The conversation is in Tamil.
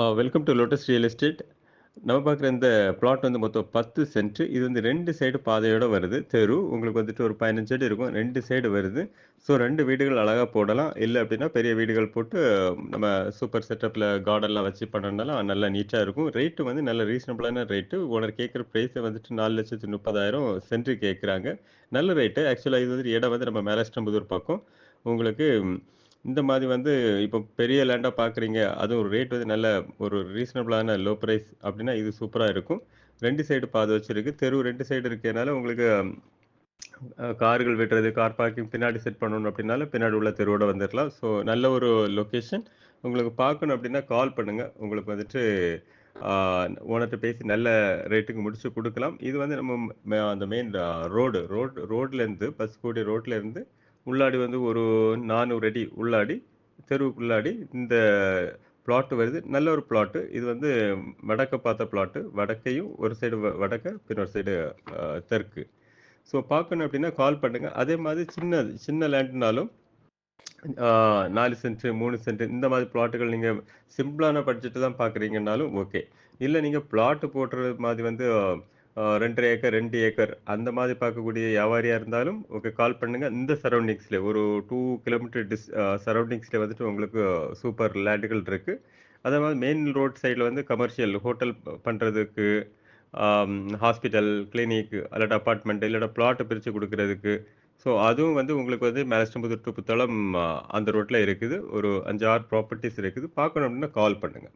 Ah welcome to Lotus real estate. நம்ம பார்க்குற இந்த பிளாட் வந்து மொத்தம் 10 சென்ட். இது வந்து ரெண்டு சைடு பாதையோடு வருது. தெரு உங்களுக்கு வந்துட்டு ஒரு 15 அடி இருக்கும். ரெண்டு சைடு வருது. ஸோ ரெண்டு வீடுகள் அழகாக போடலாம். இல்லை அப்படின்னா பெரிய வீடுகள் போட்டு நம்ம சூப்பர் செட்டப்பில் கார்டன்லாம் வச்சு பண்ணோம்னாலும் நல்லா நீட்டாக இருக்கும். ரேட்டு வந்து நல்ல ரீசனபிளான ரேட்டு. ஓனர் கேட்குற ப்ரைஸை வந்துட்டு 4,30,000 சென்ட் கேட்குறாங்க. நல்ல ரேட்டு. ஆக்சுவலாக இது வந்து இடம் வந்து நம்ம மேலஸ்டம்புதூர் பக்கம். உங்களுக்கு இந்த மாதிரி வந்து இப்போ பெரிய லேண்டாக பார்க்குறீங்க. அதுவும் ரேட் வந்து நல்ல ஒரு ரீசனபிளான லோ ப்ரைஸ் அப்படின்னா இது சூப்பராக இருக்கும். ரெண்டு சைடு பாதை வச்சுருக்கு தெரு ரெண்டு சைடு இருக்கிறதுனால உங்களுக்கு கார்கள் வெட்டுறது கார் பார்க்கிங் பின்னாடி செட் பண்ணணும் அப்படின்னால பின்னாடி உள்ள தெருவோட வந்துடலாம் ஸோ நல்ல ஒரு லொக்கேஷன் உங்களுக்கு பார்க்கணும் அப்படின்னா கால் பண்ணுங்கள் உங்களுக்கு வந்துட்டு ஓனர்கிட்ட பேசி நல்ல ரேட்டுக்கு முடிச்சு கொடுக்கலாம் இது வந்து நம்ம ம அந்த மெயின் ரோடு ரோட் ரோட்லேருந்து பஸ் கூடிய ரோட்லேருந்து உள்ளாடி வந்து ஒரு 400 அடி உள்ளாடி தெருவுக்குள்ளாடி இந்த பிளாட்டு வருது. நல்ல ஒரு பிளாட்டு. இது வந்து வடக்க பார்த்த பிளாட்டு. வடக்கையும் ஒரு சைடு வ வடக்க, பின்னொரு சைடு தெற்கு. ஸோ பார்க்கணும் அப்படின்னா கால் பண்ணுங்கள் அதே மாதிரி சின்ன சின்ன லேண்ட்னாலும் ஆ 4 சென்ட், 3 சென்ட் இந்த மாதிரி பிளாட்டுகள் நீங்கள் சிம்பிளான பட்ஜெட்டு தான் பார்க்குறீங்கன்னாலும் ஓகே. இல்லை நீங்கள் பிளாட்டு போடுற மாதிரி வந்து ரெண்டரை ஏக்கர், ரெண்டு ஏக்கர் அந்த மாதிரி பார்க்கக்கூடிய வியாபாரியாக இருந்தாலும் ஓகே கால் பண்ணுங்க. இந்த சரௌண்டிங்ஸில் ஒரு டூ கிலோமீட்டர் டிஸ் சரௌண்டிங்ஸில் வந்துட்டு உங்களுக்கு சூப்பர் லேண்டுகள் இருக்குது அதே மாதிரி மெயின் ரோட் சைடில் வந்து கமர்ஷியல் ஹோட்டல் பண்ணுறதுக்கு ஹாஸ்பிட்டல், கிளினிக் இல்லாட்டா அப்பார்ட்மெண்ட் இல்லாட்டா பிளாட்டை பிரித்து கொடுக்கறதுக்கு ஸோ அதுவும் வந்து உங்களுக்கு வந்து மேலஸ்டம்புத்தூர் டு புத்தளம் அந்த ரோட்டில் இருக்குது. ஒரு அஞ்சு ஆறு ப்ராப்பர்ட்டிஸ் இருக்குது. பார்க்கணும் அப்படின்னா கால் பண்ணுங்கள்